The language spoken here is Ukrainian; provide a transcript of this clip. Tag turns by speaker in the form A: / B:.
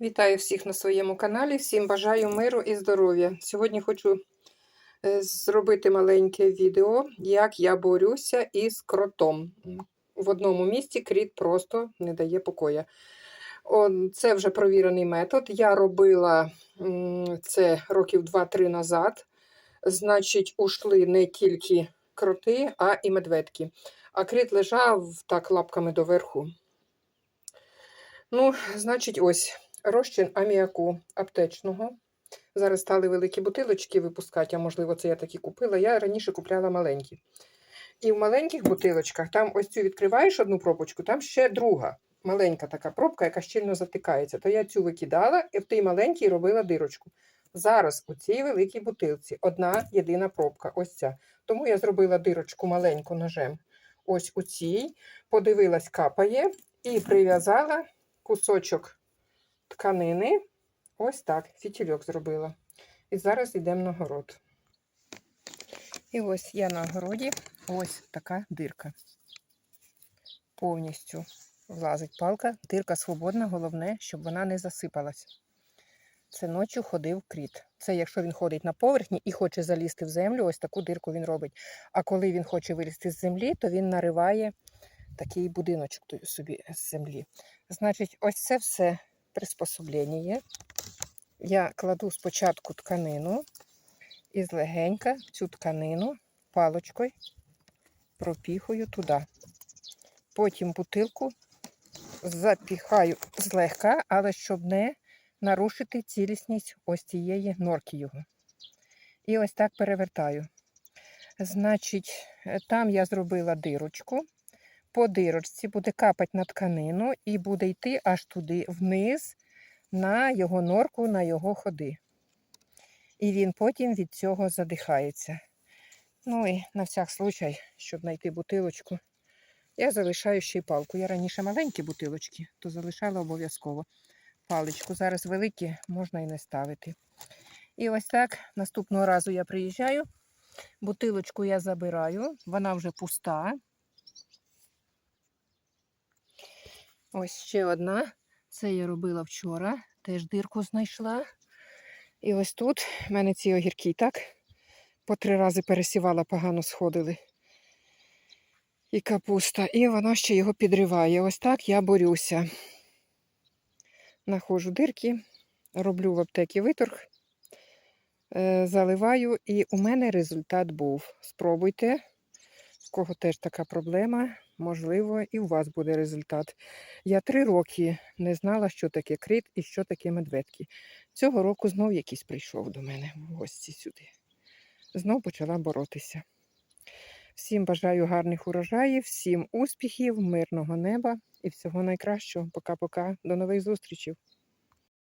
A: Вітаю всіх на своєму каналі. Всім бажаю миру і здоров'я. Сьогодні хочу е, зробити маленьке відео, як я борюся із кротом. В одному місці кріт просто не дає покоя. Це вже провірений метод. Я робила це років 2-3 назад. Значить, ушли не тільки кроти, а і медведки. А кріт лежав так лапками доверху. Ну, значить, ось розчин аміаку аптечного. Зараз стали великі бутилочки випускати, а можливо, це я такі купила. Я раніше купляла маленькі. І в маленьких бутилочках, там ось цю відкриваєш одну пробочку, там ще друга маленька така пробка, яка щільно затикається. То я цю викидала і в тій маленькій робила дирочку. Зараз у цій великій бутилці одна єдина пробка. Ось ця. Тому я зробила дирочку маленьку ножем. Ось у цій, подивилась, капає, і прив'язала кусочок тканини. Ось так, фітільок зробила. І зараз йдемо на город. І ось я на городі, ось така дирка. Повністю влазить палка, дирка свободна, головне, щоб вона не засипалась. Це ночі ходив кріт. Це якщо він ходить на поверхні і хоче залізти в землю, ось таку дирку він робить. А коли він хоче вилізти з землі, то він нариває такий будиночок собі з землі. Значить, ось це все приспособлення. Я кладу спочатку тканину і злегенька цю тканину палочкою пропіхую туди. Потім бутилку запіхаю злегка, але щоб не нарушити цілісність ось цієї норки його. І ось так перевертаю. Значить, там я зробила дирочку. По дирочці буде капати на тканину і буде йти аж туди вниз, на його норку, на його ходи. І він потім від цього задихається. Ну і на всяк случай, щоб знайти бутилочку, я залишаю ще й палку. Я раніше маленькі бутилочки, то залишала обов'язково паличку. Зараз великі можна і не ставити. І ось так наступного разу я приїжджаю, бутилочку я забираю, вона вже пуста. Ось ще одна. Це я робила вчора, теж дирку знайшла. І ось тут в мене ці огірки так по три рази пересівала, погано сходили. І капуста. І вона ще його підриває. Ось так я борюся. Находжу дирки, роблю в аптекі виторг, е, заливаю, і у мене результат був. Спробуйте, в кого теж така проблема, можливо, і у вас буде результат. Я три роки не знала, що таке крит і що таке медведки. Цього року знов якийсь прийшов до мене в гості сюди. Знов почала боротися. Всім бажаю гарних урожаїв, всім успіхів, мирного неба і всього найкращого. Пока-пока. До нових зустрічей.